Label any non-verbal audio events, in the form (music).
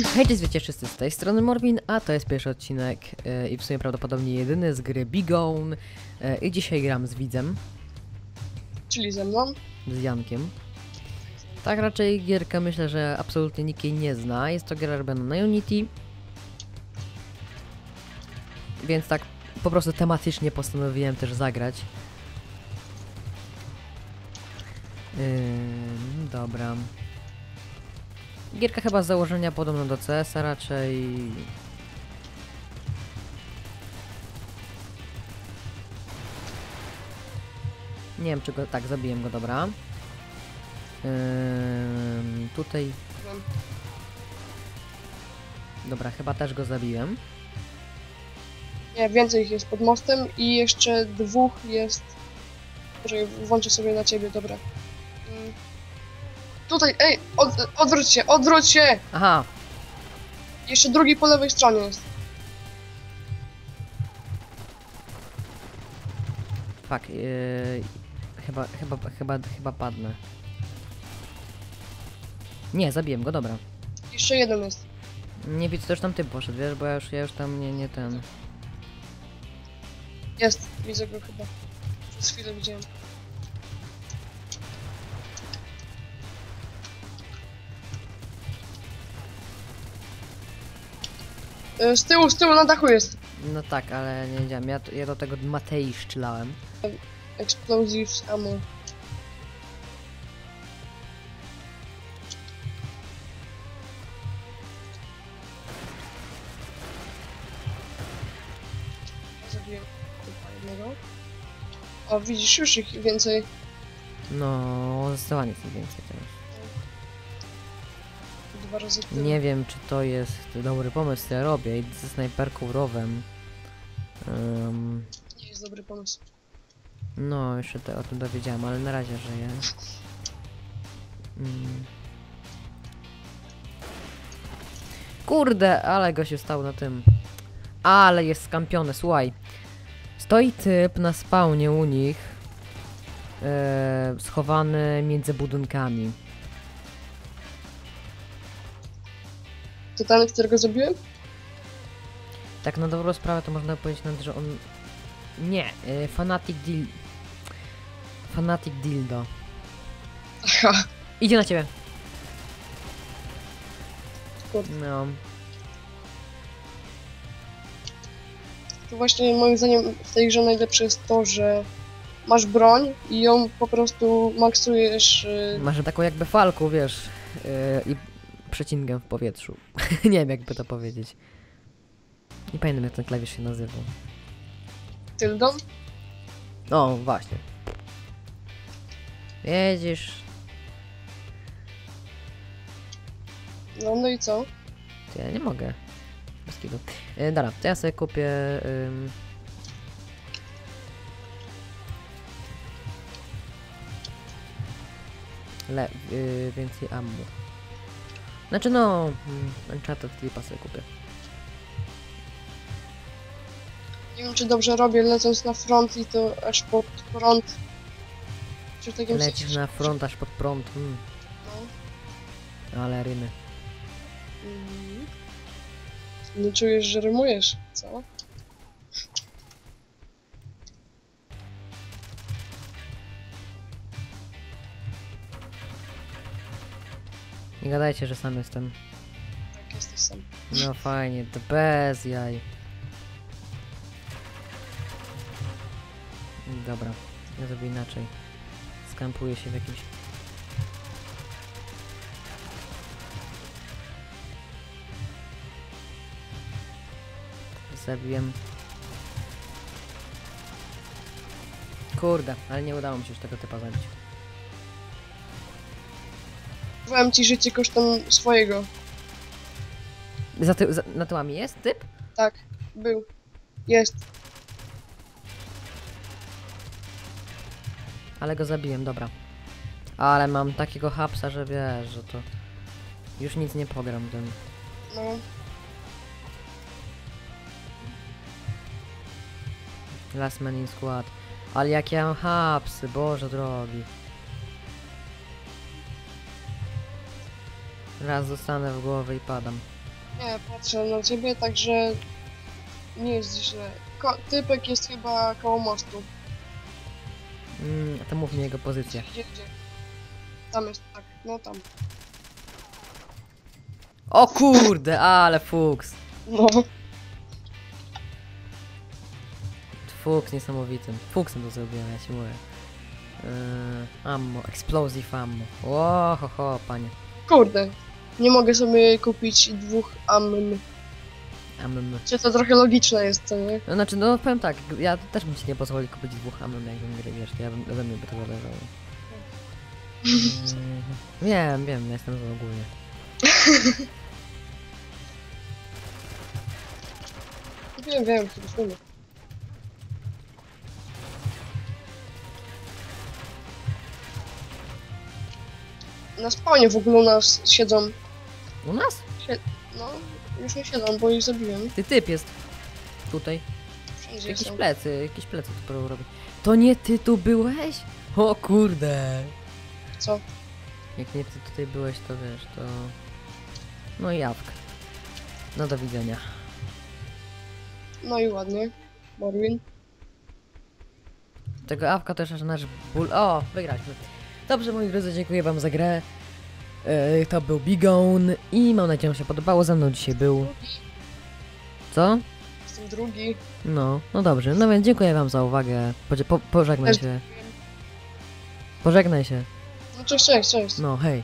Hej, cześć, wiecie wszyscy z tej strony Morbin, a to jest pierwszy odcinek e, i w sumie prawdopodobnie jedyny z gry Bigone e, i dzisiaj gram z widzem, Czyli ze mną. z Jankiem. Tak raczej gierkę myślę, że absolutnie nikt jej nie zna, jest to gra robiona na Unity. Więc tak po prostu tematycznie postanowiłem też zagrać. Ym, dobra. Gierka chyba z założenia podobna do CS-a raczej. Nie wiem czy go... tak, zabiłem go, dobra. Ym, tutaj... Dobra, chyba też go zabiłem. Nie, więcej ich jest pod mostem i jeszcze dwóch jest. Poczekaj, włączę sobie na ciebie, dobra. Mm. Tutaj, ej, od, odwróć się, odwróć się! Aha, Jeszcze drugi po lewej stronie jest. fuck. Yy, chyba, chyba, chyba, chyba padnę. Nie, zabiłem go, dobra. Jeszcze jeden jest. Nie widzę, też tam ty poszedł, wiesz, bo ja już, ja już tam nie, nie ten... Jest, widzę go chyba. Przez chwilę widziałem. Y, Z tyłu, z tyłu na dachu jest. No tak, ale nie wiedziałem, ja, ja do tego Matei strzelałem. Explosives ammo. Zabiłem jednego. O, widzisz, już ich więcej. No, zdecydowanie jest więcej teraz. Nie wiem, czy to jest dobry pomysł, co ja robię. Idę ze snajperką rowem. Ym, Nie jest dobry pomysł. no, jeszcze te, o tym dowiedziałem, ale na razie żyję. Mm. Kurde, ale go się stał na tym. Ale jest skampiony, słuchaj. Stoi typ na spawnie u nich. e, schowany między budynkami. Którego zabiłem? Tak na dobrą sprawę to można powiedzieć nawet, że on... Nie, y, Fanatic Dil... Fanatic Dildo. Aha, (laughs) Idzie na ciebie. Kurde. No. to właśnie moim zdaniem w tej grze najlepsze jest to, że masz broń i ją po prostu maksujesz. y, Masz taką jakby falku, wiesz, y, i przecinkiem w powietrzu. (laughs) nie wiem jakby to powiedzieć. Nie pamiętam jak ten klawisz się nazywał. tyldą. O, właśnie. Wiedzisz, No, no i co? ja nie mogę. Bez kitu. Y, dobra, to ja sobie kupię... Ym... Le, y, więcej ammo. Znaczy no, mm, Uncharted Clipa sobie kupię. Nie wiem, czy dobrze robię, lecąc na front i to aż pod prąd. Czy w takim Lecisz sensie- na front aż pod prąd. Mm, No. ale rymy. Mm. Nie czujesz, że rymujesz, co? Nie gadajcie, że sam jestem. Tak, jesteś sam. No fajnie, to bez jaj. Dobra, ja zrobię inaczej. Skampuję się w jakimś... Zabiłem... Kurde, ale nie udało mi się już tego typa zabić. Powiem ci życie kosztem swojego. Za ty, za, na tyłami jest typ? Tak, był. Jest. Ale go zabiłem, dobra. Ale mam takiego hapsa, że wiesz, że to... Już nic nie pogram tym. No. Last man in squad. Ale jakie ja mam hapsy, boże drogi. Raz zostanę w głowę i padam. Nie, patrzę na ciebie, także nie jest źle. Ko typek jest chyba koło mostu. Mm, to mów mi jego pozycję. Gdzie, gdzie? Tam jest, tak, no tam. O kurde, ale fuks. No, Fuks niesamowitym. Fuksem to zrobiłem, ja ci mówię. Yy, ammo, explosive ammo. O, ho, ho, panie. kurde. Nie mogę sobie kupić dwóch amm. Amm. Czy to trochę logiczne jest, co nie? No, znaczy, no powiem tak, ja też bym ci nie pozwolił kupić dwóch amm, jakbym gry, wiesz, ja bym, ode mnie by to zależało. Yy, (laughs) wiem, wiem, ja jestem za ogólnie. (laughs) Wiem, wiem, telefonu. Na spawnie w ogóle u nas siedzą. U nas? No, już nie siedzą, bo ich zabiłem. Ty typ jest. Tutaj. Wszędzie Jakieś są. plecy, jakieś plecy tu robić. To nie ty tu byłeś? O kurde. Co? Jak nie ty tutaj byłeś, to wiesz, to... No i jawka. No do widzenia. No i ładnie. Morwin. Tego awka też aż nasz ból... O, wygraliśmy. Dobrze, moi drodzy, dziękuję wam za grę. Yy, to był Bigon i mam nadzieję, że się podobało. Ze mną dzisiaj był... Co? Jestem drugi. No, no dobrze. No więc dziękuję wam za uwagę. Podzie- po, pożegnaj się. Pożegnaj się. No cześć, cześć, cześć. No, hej.